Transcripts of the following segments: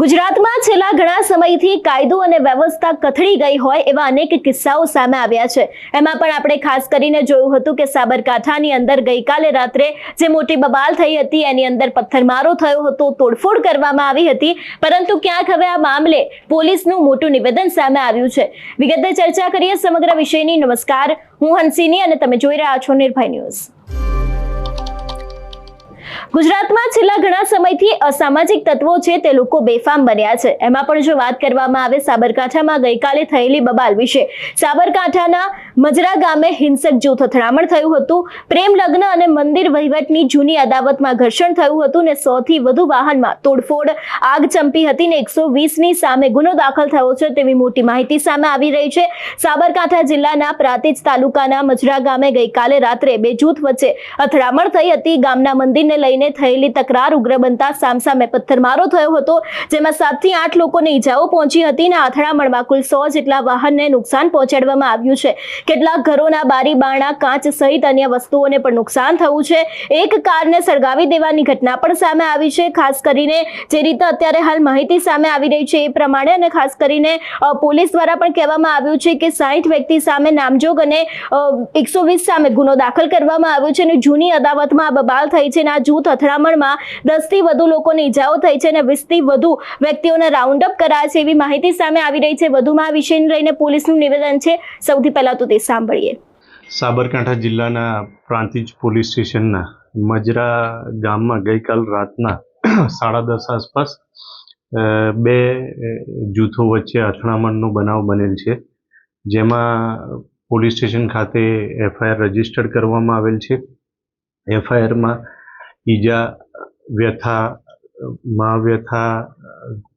ગુજરાતમાં છેલ્લા ઘણા સમયથી કાયદો અને વ્યવસ્થા કથળી ગઈ હોય એવા અનેક કિસ્સાઓ સામે આવ્યા છે. એમાં પણ આપણે ખાસ કરીને જોયું હતું કે સાબરકાંઠાની અંદર ગઈકાલે રાત્રે જે મોટી બબાલ થઈ હતી, એની અંદર પથ્થરમારો થયો હતો, તોડફોડ કરવામાં આવી હતી. પરંતુ ક્યાંક હવે આ મામલે પોલીસનું મોટું નિવેદન સામે આવ્યું છે. વિગતે ચર્ચા કરીએ સમગ્ર વિષયની. નમસ્કાર. હું હંસિની અને તમે જોઈ રહ્યા છો નિર્ભય ન્યૂઝ. ગુજરાતમાં છેલ્લા ઘણા સમયથી અસામાજિક તત્વો છે તે લોકો બેફામ બન્યા છે. એમાં પણ જો વાત કરવામાં આવે, સાબરકાંઠામાં ગઈકાલે થયેલી બબાલ વિશે. સાબરકાંઠાના મજરા ગામે હિંસક જૂથ અથડામણ થયું હતું. પ્રેમ લગ્ન અને મંદિર વહીવટની જૂની અદાવતમાં ઘર્ષણ થયું હતું ને સોથી વધુ વાહનમાં તોડફોડ, આગ ચંપી હતી ને એકસો વીસની સામે ગુનો દાખલ થયો છે તેવી મોટી માહિતી સામે આવી રહી છે. સાબરકાંઠા જિલ્લાના પ્રાંતિજ તાલુકાના મજરા ગામે ગઈકાલે રાત્રે બે જૂથ વચ્ચે અથડામણ થઈ હતી. ગામના મંદિરને લઈને થયેલી તકરાર ઉગ્ર બનતા સામસામે પથ્થરમારો થયો હતો, જેમાં સાતથી આઠ લોકોને ઈજાઓ પહોંચી હતી અને અથડામણમાં કુલ સો જેટલા વાહનને નુકસાન પહોંચાડવામાં આવ્યું છે. કેટલાક ઘરોના બારી બારણા કાચ સહિત અન્ય વસ્તુઓને પણ નુકસાન થયું છે. એક કારને સળગાવી દેવાની ઘટના પણ સામે આવી છે. ખાસ કરીને જે રીતે અત્યારે હાલ માહિતી સામે આવી રહી છે એ પ્રમાણે અને ખાસ કરીને પોલીસ દ્વારા પણ કહેવામાં આવ્યું છે કે સાહીઠ વ્યક્તિ સામે નામજોગ અને એકસો વીસ સામે ગુનો દાખલ કરવામાં આવ્યો છે અને જૂની અદાવતમાં આ બબાલ થઈ છે અને આ જૂથ અથડામણમાં દસથી વધુ લોકોને ઈજાઓ થઈ છે અને વીસથી વધુ વ્યક્તિઓને રાઉન્ડ અપ કરાયા છે એવી માહિતી સામે આવી રહી છે. વધુમાં આ વિષયને લઈને પોલીસનું નિવેદન છે. સૌથી પહેલા તો તે સાંભળીએ. સાબરકાંઠા જિલ્લાના પ્રાંતિજ પોલીસ સ્ટેશનના મજરા ગામમાં ગઈકાલ રાતના સાડા દસ આસપાસ બે જૂથો વચ્ચે અથડામણનો બનાવ બનેલ છે. જેમાં પોલીસ સ્ટેશન ખાતે એફઆઈઆર રજીસ્ટર્ડ કરવામાં આવેલ છે. એફઆઈઆરમાં ઈજા, વ્યથા મા વ્યથા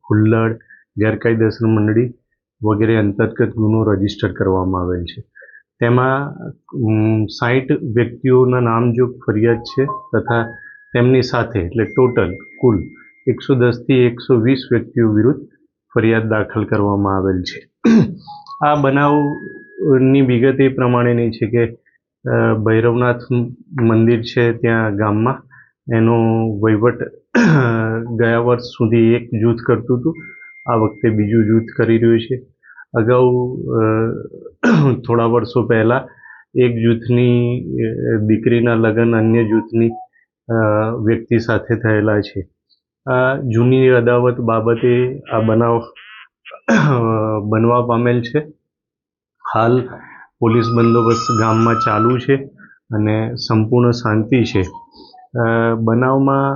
હુલ્લડ, ગેરકાયદેસર મંડળી વગેરે અંતર્ગત ગુનો રજિસ્ટર કરવામાં આવેલ છે. તેમાં સાઠ વ્યક્તિઓના નામજોગ ફરિયાદ છે તથા તેમની સાથે, એટલે ટોટલ કુલ એકસો દસથી એકસો વીસ વ્યક્તિઓ વિરુદ્ધ ફરિયાદ દાખલ કરવામાં આવેલ છે. આ બનાવની વિગત એ પ્રમાણેની છે કે ભૈરવનાથ મંદિર છે ત્યાં ગામમાં. એનો વહીવટ ગયા વર્ષ સુધી એક જૂથ કરતું હતું. આ વખતે બીજું જૂથ કરી રહ્યું છે. અગાઉ થોડા વર્ષો પહેલાં એક જૂથની દીકરીના લગ્ન અન્ય જૂથની વ્યક્તિ સાથે થયેલા છે. આ જૂની અદાવત બાબતે આ બનાવ બનવા પામેલ છે. હાલ પોલીસ બંદોબસ્ત ગામમાં ચાલુ છે અને સંપૂર્ણ શાંતિ છે. બનાવમાં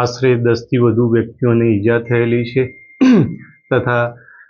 આશરે દસથી વધુ વ્યક્તિઓને ઈજા થયેલી છે. તથા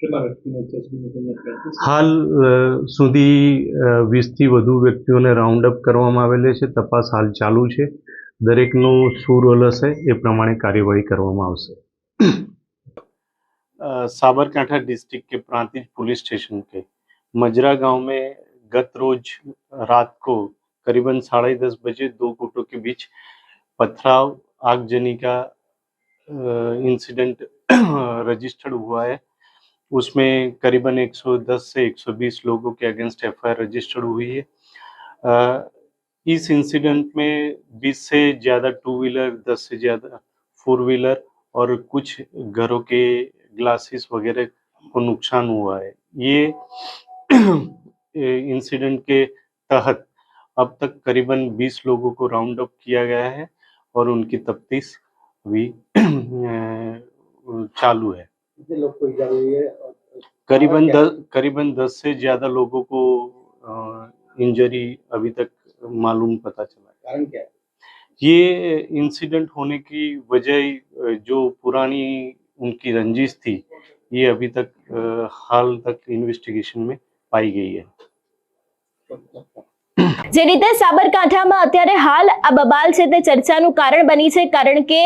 કેટલા વ્યક્તિને અત્યાર સુધીમાં તમે practice હાલ અ, સુધી વીસથી વધુ વ્યક્તિઓને રાઉન્ડ અપ કરવામાં આવેલી છે તપાસ હાલ ચાલુ છે દરેકનો શું રોલ હશે એ પ્રમાણે કાર્યવાહી કરવામાં આવશે अ, साबरकांठा डिस्ट्रिक्ट के प्रांतिज पुलिस स्टेशन के मजरा गांव में गत रोज रात को करीबन साढ़े दस बजे दो गुटों के बीच पथराव आगजनी का इंसिडेंट रजिस्टर्ड हुआ है उसमें करीबन 110 से 120 लोगों के अगेंस्ट एफआईआर रजिस्टर्ड हुई है। अ, इस इंसिडेंट में 20 से ज़्यादा टू व्हीलर 10 से ज़्यादा फोर व्हीलर और कुछ घरों के ग्लासेस वगैरह को नुकसान हुआ है। ये इंसिडेंट के तहत अब तक करीबन 20 लोगों को राउंड अप किया गया है और उनकी तफ्तीश अभी चालू है। लोग को हुई है? करीबन दस करीबन दस से ज़्यादा लोगों को इंजरी अभी तक मालूम पता चला कारण क्या? है ये इंसिडेंट होने की वजह जो पुरानी उनकी रंजिश थी ये अभी तक हाल तक इन्वेस्टिगेशन में पाई गई है। જે રીતે સાબરકાંઠામાં અત્યારે હાલ આ બબાલ છે તે ચર્ચાનું કારણ બની છે, કારણ કે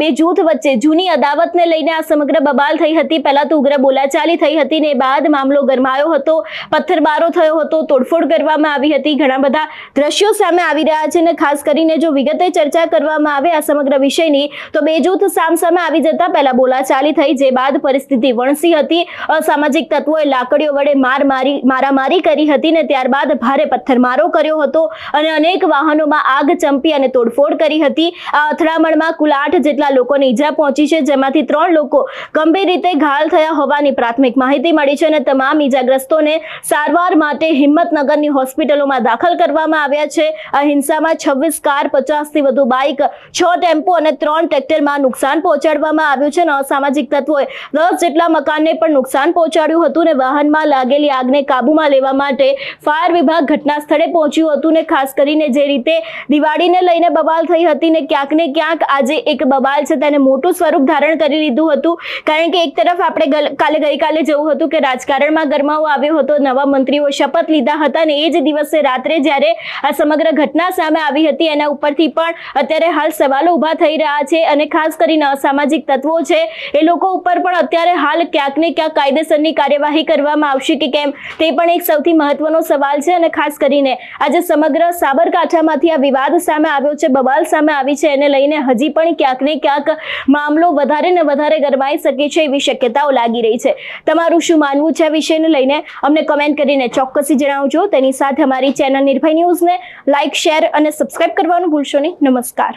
બે જૂથ વચ્ચે જૂની અદાવતને લઈને આ સમગ્ર બબાલ થઈ હતી. પહેલા તો ઉગ્ર બોલાચાલી થઈ હતી ને બાદ મામલો ગરમાયો હતો, પથ્થરબારો થયો હતો, તોડફોડ કરવામાં આવી હતી. ઘણા બધા દ્રશ્યો સામે આવી રહ્યા છે અને ખાસ કરીને જો વિગતે ચર્ચા કરવામાં આવે આ સમગ્ર વિષયની, તો બે જૂથ સામસામે આવી જતા પહેલા બોલાચાલી થઈ, જે બાદ પરિસ્થિતિ વણસી હતી. અસામાજિક તત્વોએ લાકડીઓ વડે માર મારી, મારામારી કરી હતી ને ત્યારબાદ ભારે પથ્થરમારો કર્યો હતો અને અનેક વાહનોમાં આગ ચંપી અને તોડફોડ કરી હતી. આ અથડામણમાં કુલ આઠ જેટલા લોકોને ઈજા પહોંચી છે, જેમાંથી ત્રણ લોકો ગંભીર રીતે ઘાયલ થયા હોવાની પ્રાથમિક માહિતી મળી છે અને તમામ ઈજાગ્રસ્તોને સારવાર માટે હિંમતનગરની હોસ્પિટલોમાં દાખલ કરવામાં આવ્યા છે. આ હિંસામાં છવ્વીસ કાર, પચાસથી વધુ બાઇક, છ ટેમ્પો અને ત્રણ ટ્રેક્ટરમાં નુકસાન પહોંચાડવામાં આવ્યું છે અને અસામાજિક તત્વોએ દસ જેટલા મકાનને પણ નુકસાન પહોંચાડ્યું હતું અને વાહનમાં લાગેલી આગને કાબૂમાં લેવા માટે ફાયર વિભાગ ઘટના સ્થળે પહોંચ્યું હતું ને ખાસ કરીને જે રીતે દિવાળીને લઈને બબાલ થઈ હતી ને ક્યાંક ને ક્યાંક આજે એક બબાલ છે તેને મોટું સ્વરૂપ ધારણ કરી લીધું હતું. કારણ કે એક તરફ આપણે કાલે ગઈકાલે જવું હતું કે રાજકારણમાં ગરમાવો આવ્યો હતો, નવા મંત્રીઓ શપથ લીધા હતા ને એ જ દિવસે રાત્રે જ્યારે આ સમગ્ર ઘટના સામે આવી હતી એના ઉપરથી પણ અત્યારે હાલ સવાલો ઊભા થઈ રહ્યા છે અને ખાસ કરીને અસામાજિક તત્વો છે એ લોકો ઉપર પણ અત્યારે હાલ ક્યાંક ને ક્યાંક કાયદેસરની કાર્યવાહી કરવામાં આવશે કે કેમ તે પણ એક સૌથી મહત્વનો સવાલ છે અને ખાસ કરીને આજે સમગ્ર સાબરકાંઠામાંથી આ વિવાદ સામે આવ્યો છે, બબાલ સામે આવી છે, એને લઈને હજી પણ ક્યાંક ને ક્યાંક મામલો વધારે ને વધારે ગરમાઈ શકે છે એવી શક્યતાઓ લાગી રહી છે. તમારું શું માનવું છે આ વિષયને લઈને? અમને કમેન્ટ કરીને ચોક્કસથી જણાવજો. તેની સાથે અમારી ચેનલ નિર્ભય ન્યૂઝને લાઇક શેર અને સબસ્ક્રાઇબ કરવાનું ભૂલશો નહીં. નમસ્કાર.